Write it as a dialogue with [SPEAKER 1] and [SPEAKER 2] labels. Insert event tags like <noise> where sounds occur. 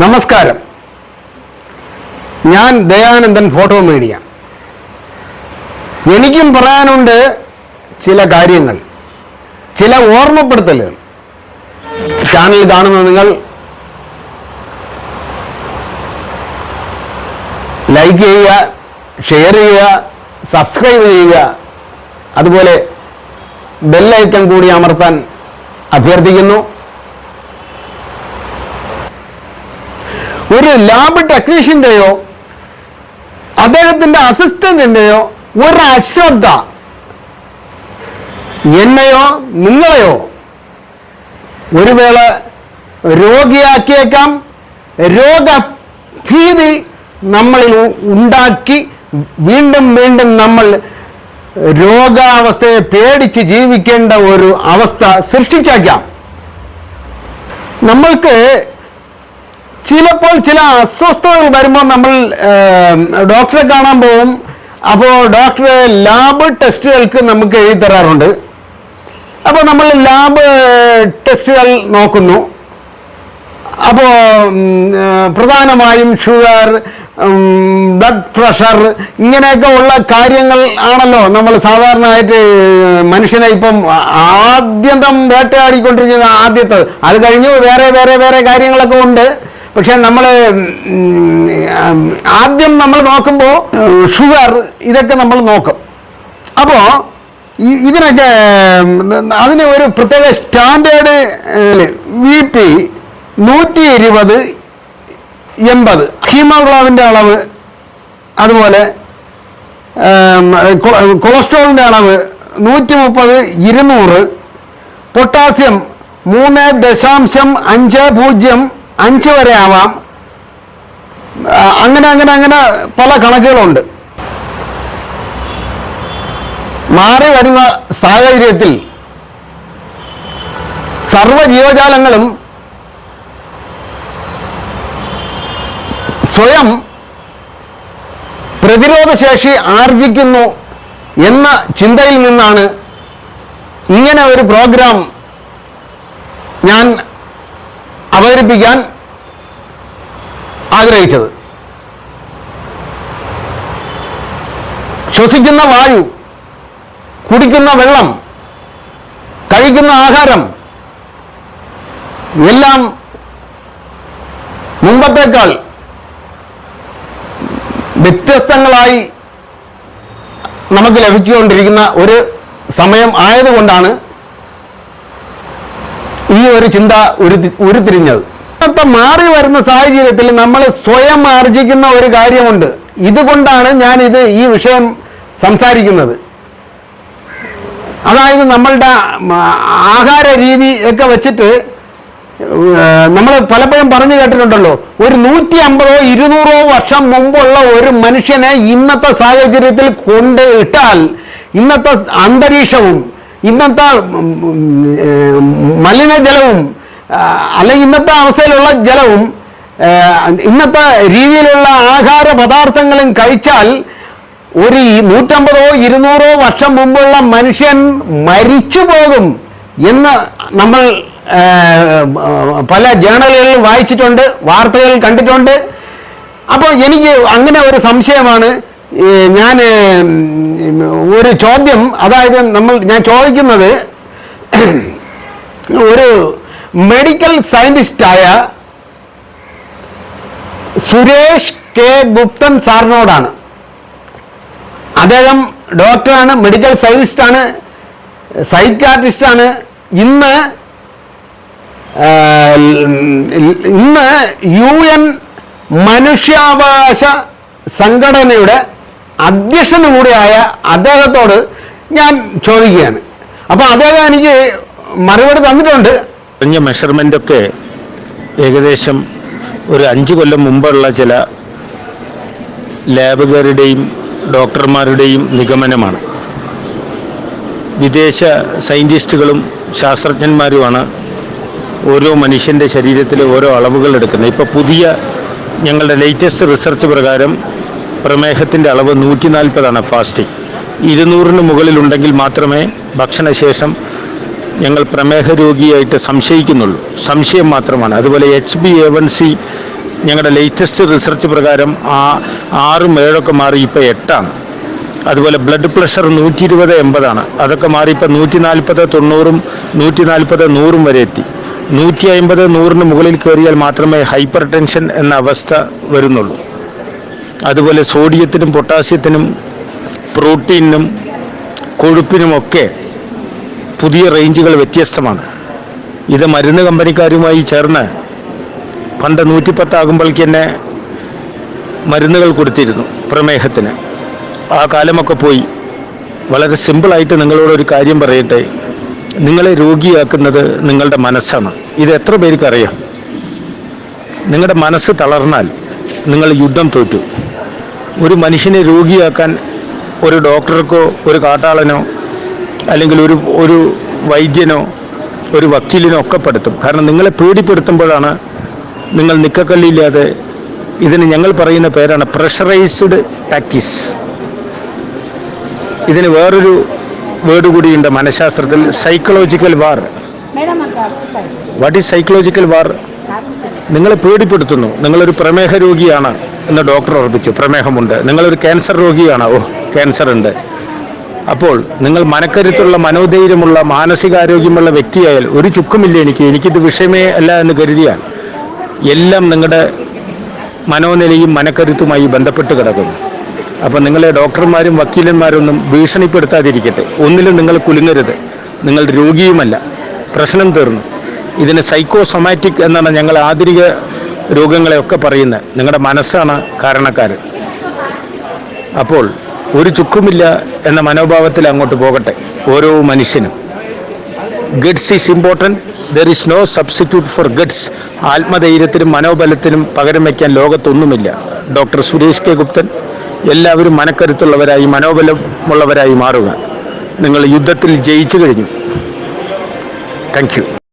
[SPEAKER 1] നമസ്കാരം. ഞാൻ Dayanandan photo media. എനിക്കും പറയാനുണ്ട് ചില കാര്യങ്ങൾ ചില ഓർമ്മപ്പെടുത്തലുകൾ. ചാനൽ കാണുന്ന നിങ്ങൾ ലൈക്ക് ചെയ്യുക ഷെയർ ചെയ്യുക സബ്സ്ക്രൈബ് ചെയ്യുക. അതുപോലെ ബെല്ലൈക്കൺ കൂടി അമർത്താൻ അഭ്യർത്ഥിക്കുന്നു. ഒരു ലാബ് ടെക്നീഷ്യന്റെയോ അദ്ദേഹത്തിന്റെ അസിസ്റ്റന്റിന്റെയോ ഒരു അശ്രദ്ധ എന്നെയോ നിങ്ങളെയോ ഒരു വേള രോഗിയാക്കിയേക്കാം. രോഗഭീതി നമ്മളിൽ ഉണ്ടാക്കി വീണ്ടും വീണ്ടും നമ്മൾ രോഗാവസ്ഥയെ പേടിച്ച് ജീവിക്കേണ്ട ഒരു അവസ്ഥ സൃഷ്ടിച്ചേക്കാം. നമ്മൾക്ക് ചിലപ്പോൾ ചില അസ്വസ്ഥതകൾ വരുമ്പോൾ നമ്മൾ ഡോക്ടറെ കാണാൻ പോകും. അപ്പോൾ ഡോക്ടർ ലാബ് ടെസ്റ്റുകൾക്ക് നമുക്ക് എഴുതി തരാറുണ്ട്. അപ്പോൾ നമ്മൾ ലാബ് ടെസ്റ്റുകൾ നോക്കുന്നു. അപ്പോൾ പ്രധാനമായും ഷുഗർ ബ്ലഡ് പ്രഷർ ഇങ്ങനെയൊക്കെ ഉള്ള കാര്യങ്ങൾ ആണല്ലോ നമ്മൾ സാധാരണയായിട്ട് മനുഷ്യനെ ഇപ്പം ആദ്യന്തം വേട്ടയാടിക്കൊണ്ടിരിക്കുന്ന ആദ്യത്തെ. അത് കഴിഞ്ഞു വേറെ വേറെ വേറെ കാര്യങ്ങളൊക്കെ ഉണ്ട്. പക്ഷെ നമ്മൾ ആദ്യം നമ്മൾ നോക്കുമ്പോൾ ഷുഗർ ഇതൊക്കെ നമ്മൾ നോക്കും. അപ്പോൾ ഇതിനൊക്കെ അതിന് ഒരു പ്രത്യേക സ്റ്റാൻഡേർഡ് വി പി നൂറ്റി ഇരുപത് എൺപത്. ഹീമോഗ്ലോബിന്റെ അളവ് അതുപോലെ കൊളസ്ട്രോളിന്റെ അളവ് നൂറ്റി മുപ്പത് ഇരുന്നൂറ്. പൊട്ടാസ്യം മൂന്ന് ദശാംശം അഞ്ച് പൂജ്യം. അഞ്ച് വരെ ആവാം. അങ്ങനെ അങ്ങനെ അങ്ങനെ പല കണക്കുകളുണ്ട്. മാറി വരുന്ന സാഹചര്യത്തിൽ സർവ ജീവജാലങ്ങളും സ്വയം പ്രതിരോധശേഷി ആർജിക്കുന്നു എന്ന ചിന്തയിൽ നിന്നാണ് ഇങ്ങനെ ഒരു പ്രോഗ്രാം ഞാൻ അവതരിപ്പിക്കാൻ ആഗ്രഹിച്ചത്. ശ്വസിക്കുന്ന വായു കുടിക്കുന്ന വെള്ളം കഴിക്കുന്ന ആഹാരം എല്ലാം മുമ്പത്തേക്കാൾ വ്യത്യസ്തങ്ങളായി നമുക്ക് ലഭിച്ചുകൊണ്ടിരിക്കുന്ന ഒരു സമയം ആയതുകൊണ്ടാണ് ഈ ഒരു ചിന്ത ഉരുത്തി ഉരുത്തിരിഞ്ഞത്. ഇന്നത്തെ മാറി വരുന്ന സാഹചര്യത്തിൽ നമ്മൾ സ്വയം ആർജിക്കുന്ന ഒരു കാര്യമുണ്ട്. ഇതുകൊണ്ടാണ് ഞാൻ ഇത് ഈ വിഷയം സംസാരിക്കുന്നത്. അതായത് നമ്മളുടെ ആഹാര രീതി ഒക്കെ വെച്ചിട്ട് നമ്മൾ പലപ്പോഴും പറഞ്ഞു കേട്ടിട്ടുണ്ടല്ലോ ഒരു നൂറ്റി അമ്പതോ ഇരുന്നൂറോ വർഷം മുമ്പുള്ള ഒരു മനുഷ്യനെ ഇന്നത്തെ സാഹചര്യത്തിൽ കൊണ്ട് ഇട്ടാൽ ഇന്നത്തെ അന്തരീക്ഷവും ഇന്നത്തെ മലിനജലവും അല്ലെങ്കിൽ ഇന്നത്തെ അവസ്ഥയിലുള്ള ജലവും ഇന്നത്തെ രീതിയിലുള്ള ആഹാര പദാർത്ഥങ്ങളും കഴിച്ചാൽ ഒരു നൂറ്റമ്പതോ ഇരുന്നൂറോ വർഷം മുമ്പുള്ള മനുഷ്യൻ മരിച്ചു പോകും എന്ന് നമ്മൾ പല ജേണലുകളിൽ വായിച്ചിട്ടുണ്ട് വാർത്തകൾ കണ്ടിട്ടുണ്ട്. അപ്പോൾ എനിക്ക് അങ്ങനെ ഒരു സംശയമാണ്. ഞാൻ ഒരു ചോദ്യം അതായത് നമ്മൾ ഞാൻ ചോദിക്കുന്നത് <clears throat> ഒരു മെഡിക്കൽ സയന്റിസ്റ്റായ സുരേഷ് കെ. ഗുപ്തൻ സാറിനോടാണ്. അദ്ദേഹം ഡോക്ടറാണ് മെഡിക്കൽ സയന്റിസ്റ്റാണ് സൈക്കാട്രിസ്റ്റാണ് ഇന്ന് ഇന്ന് യു എൻ മനുഷ്യാവകാശ സംഘടനയുടെ അധ്യക്ഷനും കൂടിയായ അദ്ദേഹത്തോട് ഞാൻ ചോദിക്കുകയാണ്. അപ്പോൾ അദ്ദേഹം എനിക്ക് മറുപടി തന്നിട്ടുണ്ട്.
[SPEAKER 2] പറഞ്ഞ മെഷർമെന്റ് ഒക്കെ ഏകദേശം ഒരു അഞ്ച് കൊല്ലം മുമ്പുള്ള ചില ലാബുകാരുടെയും ഡോക്ടർമാരുടെയും നിഗമനമാണ്. വിദേശ സയന്റിസ്റ്റുകളും ശാസ്ത്രജ്ഞന്മാരുമാണ് ഓരോ മനുഷ്യന്റെ ശരീരത്തിലെ ഓരോ അളവുകൾ എടുക്കുന്നത്. ഇപ്പോൾ പുതിയ ഞങ്ങളുടെ ലേറ്റസ്റ്റ് റിസർച്ച് പ്രകാരം പ്രമേഹത്തിന്റെ അളവ് നൂറ്റി നാൽപ്പതാണ് ഫാസ്റ്റിംഗ് ഇരുന്നൂറിന് മുകളിലുണ്ടെങ്കിൽ മാത്രമേ ഭക്ഷണശേഷം ഞങ്ങൾ പ്രമേഹ രോഗിയായിട്ട് സംശയിക്കുന്നുള്ളൂ. സംശയം മാത്രമാണ്. അതുപോലെ H B A one C ഞങ്ങളുടെ ലേറ്റസ്റ്റ് റിസർച്ച് പ്രകാരം ആ ആറും ഏഴൊക്കെ മാറി ഇപ്പോൾ എട്ടാണ്. അതുപോലെ ബ്ലഡ് പ്രഷർ നൂറ്റി ഇരുപത് എൺപതാണ്. അതൊക്കെ മാറി ഇപ്പോൾ നൂറ്റി നാൽപ്പത് തൊണ്ണൂറും നൂറ്റി നാൽപ്പത് നൂറും വരെ എത്തി. നൂറ്റി അമ്പത് നൂറിന് മുകളിൽ കയറിയാൽ മാത്രമേ ഹൈപ്പർ ടെൻഷൻ എന്ന അവസ്ഥ വരുന്നുള്ളൂ. അതുപോലെ സോഡിയത്തിനും പൊട്ടാസ്യത്തിനും പ്രോട്ടീനിനും കൊഴുപ്പിനുമൊക്കെ പുതിയ റേഞ്ചുകൾ വ്യത്യസ്തമാണ്. ഇത് മരുന്ന് കമ്പനിക്കാരുമായി ചേർന്ന് പണ്ട് നൂറ്റിപ്പത്താകുമ്പോഴേക്ക് തന്നെ മരുന്നുകൾ കൊടുത്തിരുന്നു പ്രമേഹത്തിന്. ആ കാലമൊക്കെ പോയി. വളരെ സിമ്പിളായിട്ട് നിങ്ങളോട് ഒരു കാര്യം പറയട്ടെ. നിങ്ങളെ രോഗിയാക്കുന്നത് നിങ്ങളുടെ മനസ്സാണ്. ഇത് എത്ര പേർക്കറിയാം? നിങ്ങളുടെ മനസ്സ് തളർന്നാൽ നിങ്ങൾ യുദ്ധം തോറ്റു. ഒരു മനുഷ്യനെ രോഗിയാക്കാൻ ഒരു ഡോക്ടർക്കോ ഒരു കാട്ടാളനോ അല്ലെങ്കിൽ ഒരു ഒരു വൈദ്യനോ ഒരു വക്കീലിനോ ഒക്കെ പെടുത്തും. കാരണം നിങ്ങളെ പേടിപ്പെടുത്തുമ്പോഴാണ് നിങ്ങൾ നിക്കക്കല്ലില്ലാതെ ഇതിന് ഞങ്ങൾ പറയുന്ന പേരാണ് പ്രഷറൈസ്ഡ് ടാക്കിസ് ഇതിന് വേറൊരു വേർഡ് കൂടിയുണ്ട് മനഃശാസ്ത്രത്തിൽ psychological war what is psychological war നിങ്ങളെ പേടിപ്പെടുത്തുന്നു. നിങ്ങളൊരു പ്രമേഹ രോഗിയാണ് എന്ന് ഡോക്ടർ ഉറപ്പിച്ചു. പ്രമേഹമുണ്ട്. നിങ്ങളൊരു ക്യാൻസർ രോഗിയാണ്. ഓ ക്യാൻസർ ഉണ്ട്. അപ്പോൾ നിങ്ങൾ മനക്കരുത്തുള്ള മനോധൈര്യമുള്ള മാനസികാരോഗ്യമുള്ള വ്യക്തിയായാൽ ഒരു ചുക്കുമില്ല എനിക്ക്. എനിക്കിത് വിഷയമേ അല്ല എന്ന് കരുതിയാൽ എല്ലാം നിങ്ങളുടെ മനോനിലയും മനക്കരുത്തുമായി ബന്ധപ്പെട്ട് കിടക്കുന്നു അപ്പം നിങ്ങളെ ഡോക്ടർമാരും വക്കീലന്മാരൊന്നും ഭീഷണിപ്പെടുത്താതിരിക്കട്ടെ. ഒന്നിലും നിങ്ങൾ കുലുങ്ങരുത്. നിങ്ങൾ രോഗിയുമല്ല. പ്രശ്നം തീർന്നു. ഇതിന് സൈക്കോസൊമാറ്റിക് എന്നാണ് ഞങ്ങൾ ആധുനിക രോഗങ്ങളെയൊക്കെ പറയുന്നത്. നിങ്ങളുടെ മനസ്സാണ് കാരണക്കാർ അപ്പോൾ ഒരു ചുക്കുമില്ല എന്ന മനോഭാവത്തിൽ അങ്ങോട്ട് പോകട്ടെ. ഓരോ മനുഷ്യനും. Guts is important. There is no substitute for guts. ആത്മധൈര്യത്തിനും മനോബലത്തിനും പകരം വയ്ക്കാൻ ലോകത്തൊന്നുമില്ല. ഡോക്ടർ സുരേഷ് കെ ഗുപ്തൻ എല്ലാവരും മനക്കരുത്തുള്ളവരായി മനോബലമുള്ളവരായി മാറുക. നിങ്ങൾ യുദ്ധത്തിൽ ജയിച്ചു കഴിഞ്ഞു. താങ്ക്